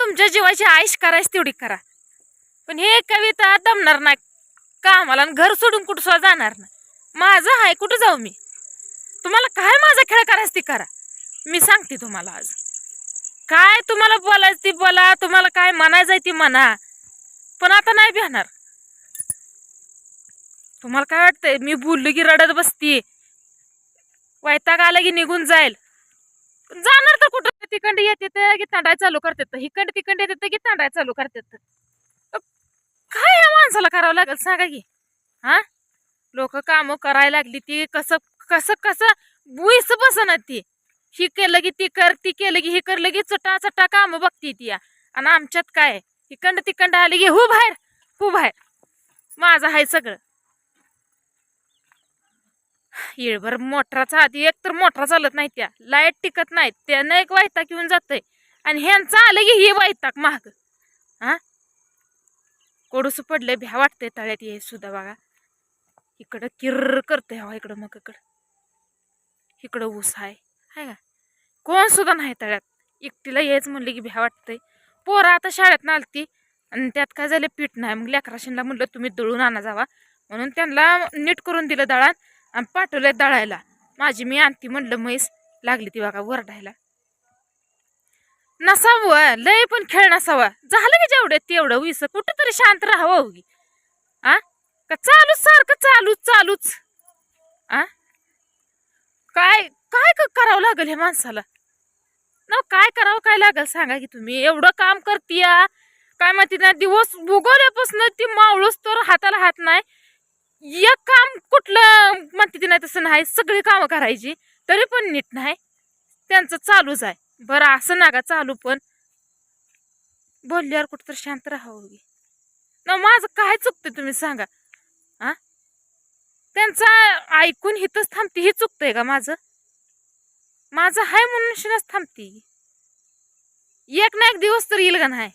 तुमच्या जीवाची आईश करायची तेवढी करा. पण हे कविता दमणार नाही. कामाला आणि घर सोडून कुठं सुद्धा जाणार नाही. माझं आहे कुठं जाऊ मी? तुम्हाला काय माझा खेळ करायचं ती करा. मी सांगते तुम्हाला आज. काय तुम्हाला बोलायचं ती बोला तुम्हाला काय म्हणायचं आहे ती म्हणा. पण आता नाही भेटणार. तुम्हाला काय वाटतंय? मी बोललो की रडत बसती वैताग आला की निघून जाईल. जाणार तर कुठं? तिकडे येते तर की तांडाय चालू करतात. हिकडे तिकडे येते तर की तांडाय चालू करतात. काय या माणसाला करावं लागेल? सांगा की. हा? लोक काम करायला लागली ती. कसं कसं कसं? बुईस बसणार ती. ही केलं की ती कर ती केलं की हे करलं की चटा चटा काम बघती ती या. आणि आमच्यात काय? इकडं तिकंड आली की हो बाहेर हो बाहेर. माझं आहे सगळं. येळभर मोटराचा आधी एक तर मोटरा चालत नाही त्या. लाइट टिकत नाही त्यानं एक वैताग येऊन जातंय. आणि ह्यांचं आलं की हे वैताग महाग हा? कोडूस पडलंय भ्या वाटतंय तळ्यात हे सुद्धा बघा. इकडं किर्र करतंय हवा इकडं मग इकडं. इकडं ऊस आहे हाय का? कोण सुद्धा नाही तळ्यात. एकटीला यायच म्हणलं की भ्या वाटतंय. पोरं आता शाळेत आलती. आणि त्यात काय झालं? पीठ नाही. मग लेकराशींना म्हणलं तुम्ही दळून आणा जावा. म्हणून त्यांना नीट करून दिलं दळण आणि पाठवलंय दळायला. माझी मी आणती म्हणलं म्हैस लागली ती बघा वरडायला. नसावं लय पण खेळ नसावा. झालं की जेवढं तेवढं विस कुठं तरी शांत राहावं होगी आ? का चालूच सारखं चालूच चालूच. आ? काय काय क- करावं लागेल हे माणसाला? न काय करावं काय लागेल सांगा की तुम्ही. एवढं काम करतीया. काय माहिती ना दिवस भुगवल्यापासून ती मावळूस तर हाताला हात नाही. एक काम कुठलं म्हणते ती नाही तसं नाही सगळी कामं करायची तरी पण नीट नाही. त्यांचं चालूच आहे. बरं असं नागा चालू पण. बोलल्यावर कुठं तर शांत राहावं ना माझं काय चुकतं तुम्ही सांगा? आ? त्यांचं ऐकून हिथंच थांबते हे चुकतंय का माझं? माझं हाय म्हणून शिनच थांबते. एक ना एक दिवस तर येईल का नाही?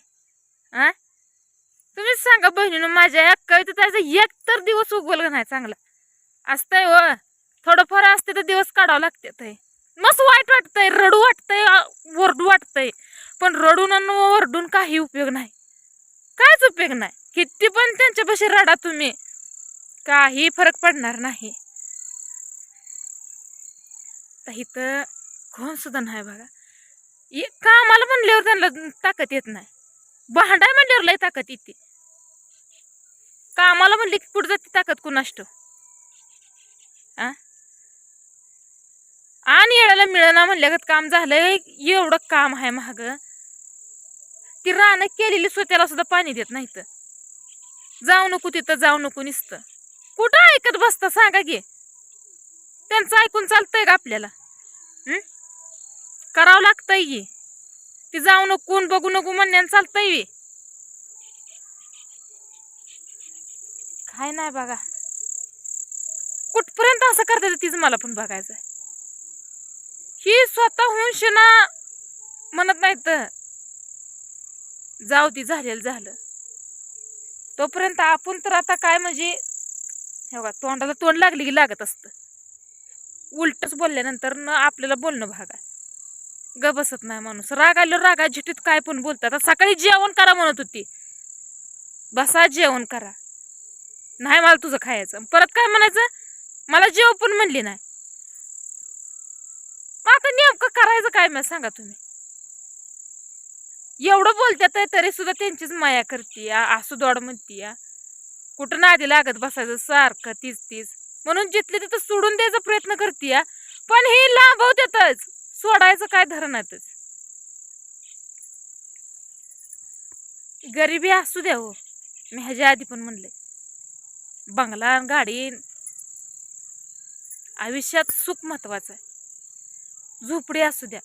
आ? तुम्हीच सांगा बहिणीनं माझ्या एक कविता त्याचा एक तर दिवस उगवल का नाही चांगला. असतंय व. थोडंफार असते तर दिवस काढावं लागते मस्त वाईट वाटतंय रडू वाटतंय ओरडू वाटतंय. पण रडून आणि ओरडून काही उपयोग नाही. काहीच उपयोग नाही. किती पण त्यांच्यापाशी रडा तुम्ही. काही फरक पडणार नाही. इथं कोण सुद्धा नाही बघा. कामाला म्हणल्यावर त्यांना ताकद येत नाही. भांडाय म्हणल्यावर लय ताकद येते. कामाला म्हणली की कुठं जाते ताकद कुणाष्ट आ? आणि येळाला मिळना म्हणल्यागत काम झालंय एवढं काम आहे महाग ती रानं केलेली स्वतःला सुद्धा पाणी देत नाही तर जाऊ नको तिथं जाऊ नको निसतं. कुठं ऐकत बसता सांगा की? त्यांचं ऐकून चालतंय का आपल्याला? करावं लागतंय की. ती जाऊ नको कोण बघू नको म्हणण्यानं चालतंय बी. काय नाही बघा. कुठपर्यंत असं करता तीच मला पण बघायचं ही स्वतःहून शिना म्हणत नाही तर जाऊ ती झालेलं झालं. तोपर्यंत आपण तर आता काय म्हणजे हे बघा तोंडाला तोंड लागली की लागत असतं. उलटच बोलल्यानंतर न आपल्याला बोलणं भागा. ग बसत नाही माणूस. राग आल्यावर रागा झिटीत काय पण बोलतात. सकाळी जेवण करा म्हणत होती. बसा जेवण करा. नाही मला तुझं खायचं. परत काय म्हणायचं? मला जेव पण म्हणली नाही. मग आता नेमकं करायचं काय मला सांगा तुम्ही. एवढं बोलत्यात तरी सुद्धा त्यांचीच माया करते असू दोड म्हणती कुठं नादी लागत बसायचं सारखं तीच तीच. म्हणून जिथले तिथं सोडून द्यायचा प्रयत्न करते पण हे लांबवत्यातच. सोडायचं काय धरणातच. गरिबी असू द्या हो. मी ह्याच्या आधी पण म्हणले बंगला गाडी आयुष्यात सुख महत्वाचं आहे. झोपडी असू द्या.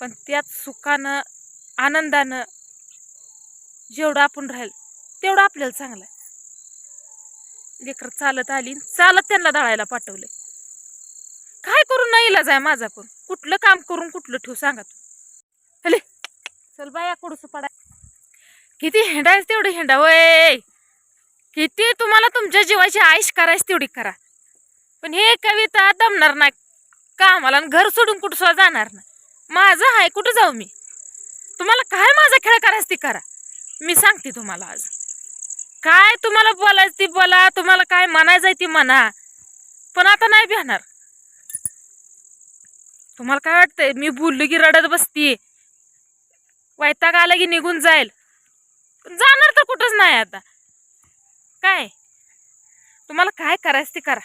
पण त्यात सुखानं आनंदानं जेवढं आपण राहील तेवढं आपल्याला चांगलं आहे. लेकर चालत आली चालत त्यांना दळायला पाठवले काय करून नाही इलाज आहे माझा पण. कुठलं काम करून कुठलं ठेवू सांगा तू हले चल बाया कुडूस पडाय. किती हेंडायच तेवढं हेंडा वय! किती तुम्हाला तुमच्या जीवाची आईश करायची तेवढी करा. पण हे कविता दमणार नाही. कामाला आणि घर सोडून कुठं सुद्धा जाणार नाही. माझं आहे कुठं जाऊ मी? तुम्हाला काय माझा खेळ करायचं ती करा. मी सांगते तुम्हाला आज. काय तुम्हाला बोलायचं ती बोला तुम्हाला काय म्हणायचंय ती म्हणा. पण आता नाही भेणार तुम्हाला काय वाटतंय? मी बोललो की रडत बसती. वैताग आला की निघून जाईल. पण जाणार तर कुठंच नाही आता. काय? तुम्हाला काय करायचं ते करा.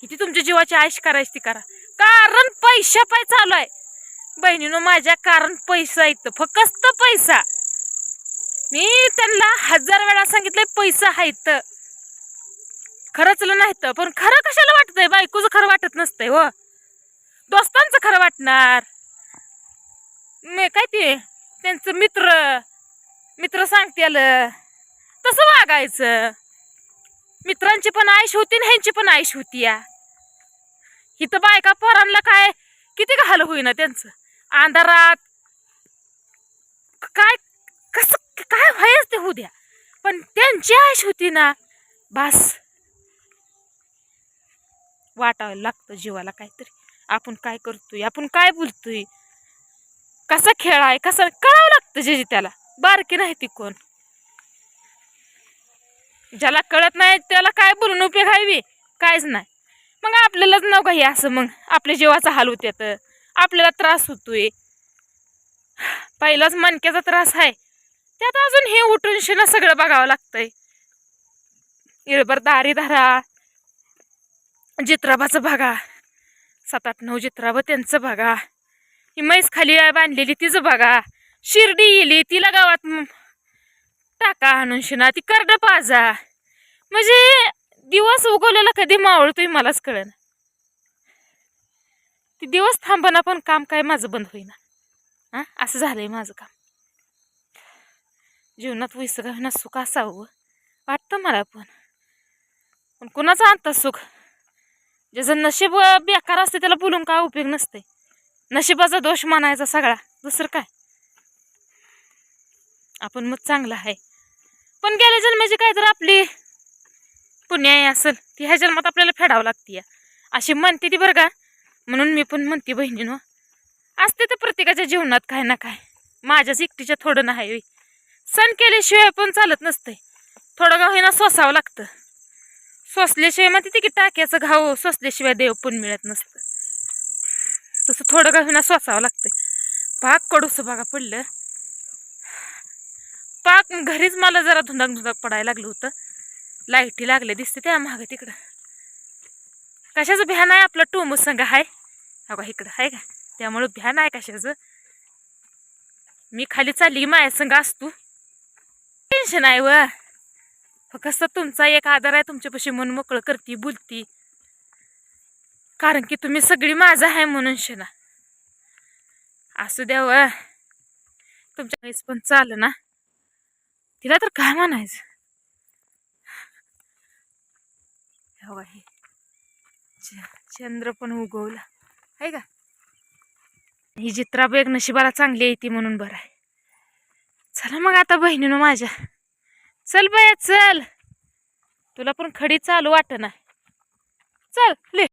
किती तुमच्या जीवाची आयुष करायची ती करा. कारण पैशा पाय चालू आहे. बहिणीनं माझ्या कारण पैसा येतं फक्त पैसा. मी त्यांना हजार वेळा सांगितलंय पैसा आहे तर खरंचलं नाही तर पण खरं कशाला वाटतंय? बायकोचं खरं वाटत नसतंय हो. दोस्तांचं खरं वाटणार. काय ते त्यांचं मित्र मित्र सांगते आलं तसं वागायचं. मित्रांची पण आयुष होती ना ह्यांची पण आयुष होती या. इथं बायका पोरांना काय किती घाल होईना त्यांचं. अंधारात काय कसं काय व्हायच ते होऊ द्या. पण त्यांची आयुष होती ना बस. वाटावं लागतं जीवाला काहीतरी. आपण काय करतोय आपण काय बोलतोय. कसा खेळ आहे कसा कळावं लागतं जे जे त्याला. बारकी नाही ती कोण. ज्याला कळत नाही त्याला काय बोलून उपयोग आहे बी? नाही. मग आपल्यालाच नका हे असं मग. आपल्या जीवाचा हाल होत्यात आपल्याला त्रास होतोय. पहिलाच मणक्याचा त्रास आहे. त्यात अजून हे उठून शिणं सगळं बघावं लागतंय. इळभर दारी धारा. जित्राबाचं बघा. सात आठ नऊ जित्राबं त्यांचं बघा. ही म्हैस खाली बांधलेली तिचं बघा. शिर्डी येली तिला गावात टाका आणून शिना ती करड पाजा. म्हणजे दिवस उगवलेला कधी मावळतोय मलाच कळेना. ती दिवस थांबना पण काम काय माझं बंद होईना. हा? असं झालंय माझं काम. जीवनात वैस ना सुख असावं वाटतं मला पण. पण कुणाचं आणतात सुख? ज्याचं नशीब बेकार असते त्याला बोलून काय उपयोग नसते नशिबाचा दोष मानायचा सगळा दुसरं काय? आपण मग चांगलं आहे. पण गेल्या जन्माची काय तर आपली पुण्य असेल ती ह्या जन्मात आपल्याला फेडावं लागते अशी म्हणते ती बरं का? म्हणून मी पण म्हणते बहिणीनं असते तर प्रत्येकाच्या जीवनात काय ना काय. माझ्याच एकटीच्या थोडं नाही होय. सण केल्याशिवाय पण चालत नसतंय. थोडं गाव होईना सोसावं लागतं. सोसल्याशिवाय मग तिथे की टाक्याचं घाव सोसल्याशिवाय देव पण मिळत नसतं. तसं थोडं गाव होईना सोसावं लागतं भाग कडूस बघा पडलं. पाक घरीच मला जरा धुंदाक धुंदाक पडायला लागलं होतं. लाईटी लागले दिसते त्या मागं तिकडं. कशाचं भ्यान आहे आपलं टू संघ आहे अगं इकडं आहे का? त्यामुळं भ्यान आहे कशाचं? मी खाली चालली माया संघ असतो. टेन्शन आहे व. फक्त तुमचा एक आधार आहे तुमच्यापाशी मन मोकळं करती बोलती. कारण की तुम्ही सगळी माझं आहे म्हणून शना. असू द्या व. तुमच्या पण चाल ना. तिला तर काय म्हणायचं? हो हे. चंद्र पण उगवला. आहे का? ही चित्रा बेग नशिबाला चांगली आहे ती म्हणून बरं आहे. चला मग आता बहिणीनं माझ्या. चल बया चल. तुला पण खडी चालू वाट ना चल ले.